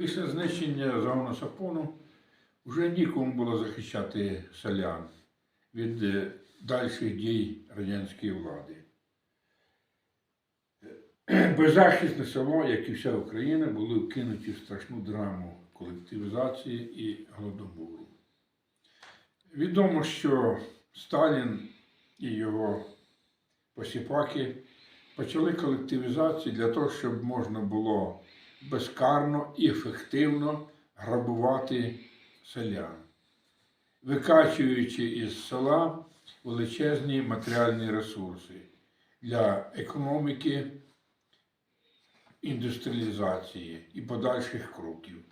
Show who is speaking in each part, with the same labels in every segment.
Speaker 1: Після знищення загону Сапону вже нікому було захищати селян від е, дальших дій радянської влади. Беззахисне село, як і вся Україна, були вкинуті в страшну драму колективізації і голодомору. Відомо, що Сталін і його посіпаки почали колективізацію для того, щоб можна було безкарно і ефективно грабувати селян, викачуючи із села величезні матеріальні ресурси для економіки, індустріалізації і подальших кроків.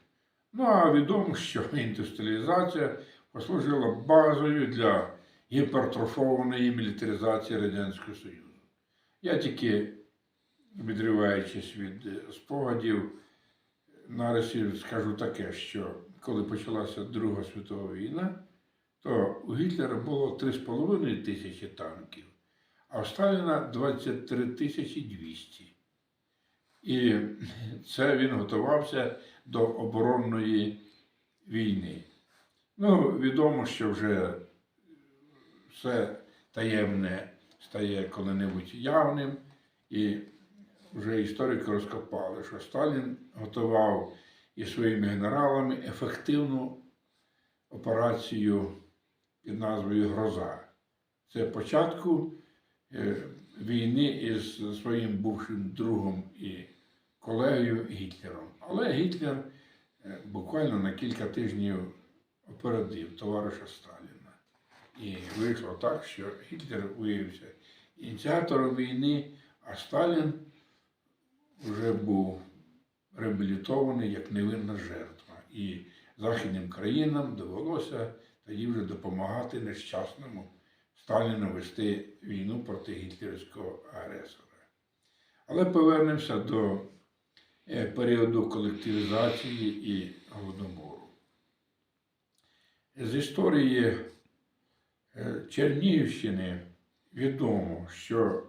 Speaker 1: Ну а відомо, що індустріалізація послужила базою для гіпертрофованої мілітаризації Радянського Союзу. Я тільки, відриваючись від е, спогадів, нарисів скажу таке, що коли почалася Друга світова війна, то у Гітлера було 3,5 тисячі танків, а у Сталіна 23 тисячі 200. І це він готувався до оборонної війни. Ну, відомо, що вже все таємне стає коли-небудь явним, і вже історики розкопали, що Сталін готував із своїми генералами ефективну операцію під назвою Гроза. Це початку е, війни із своїм бувшим другом і колегою Гітлером. Але Гітлер е, буквально на кілька тижнів опередив товариша Сталіна. І вийшло так, що Гітлер виявився ініціатором війни, а Сталін вже був реабілітований як невинна жертва. І західним країнам довелося тоді вже допомагати нещасному Сталіну вести війну проти гітлерівського агресора. Але повернемося до е, періоду колективізації і голодомору. З історії е, Чернігівщини відомо, що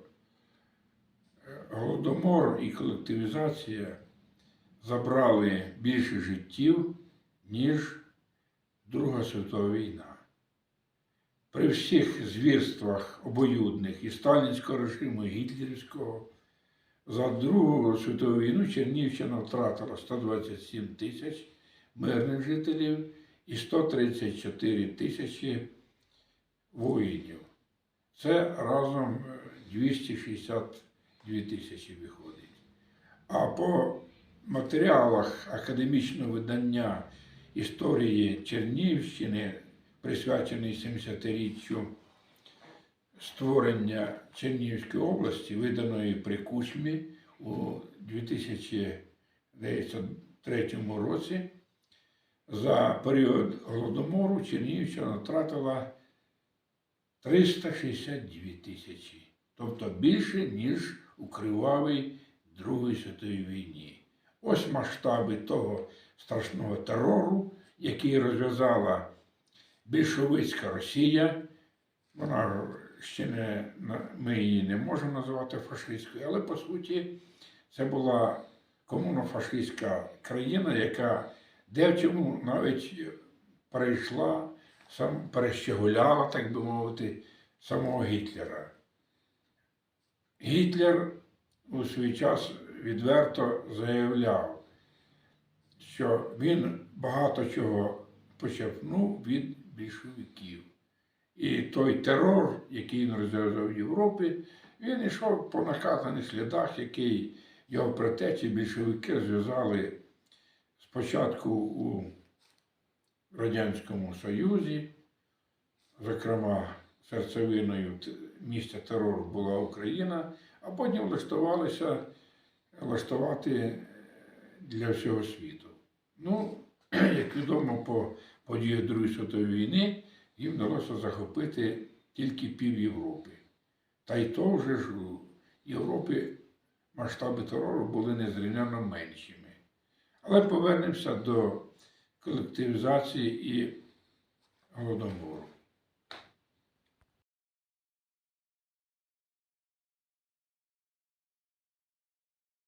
Speaker 1: Голодомор і колективізація забрали більше життів, ніж Друга світова війна. При всіх звірствах обоюдних і сталінського режиму, і гітлерівського, за Другу світову війну Чернівщина втратила 127 тисяч мирних жителів і 134 тисячі воїнів. Це разом 260 Дві тисячі виходить. А по матеріалах академічного видання історії Чернігівщини, присвячений 70-річчю створення Чернівської області, виданої при Кучмі у 2003 році, за період голодомору Чернігівщина втратила 362 тисячі тобто більше, ніж у кривавій Другій світовій війні. Ось масштаби того страшного терору, який розв'язала більшовицька Росія. Вона ще не ми її не можемо називати фашистською, але по суті це була комунофашистська країна, яка дечому навіть перейшла, сам перещегуляла, так би мовити, самого Гітлера. Гітлер у свій час відверто заявляв, що він багато чого почерпнув від більшовиків. І той терор, який він розв'язав в Європі, він йшов по наказаних слідах, який його предтечі більшовики розв'язали спочатку у Радянському Союзі, зокрема, серцевиною місця терору була Україна, а потім влаштувалися влаштувати для всього світу. Ну, як відомо, по подіях Другої світової війни їм вдалося захопити тільки пів Європи. Та й то вже ж у Європі масштаби терору були незрівняно меншими. Але повернемося до колективізації і голодомору.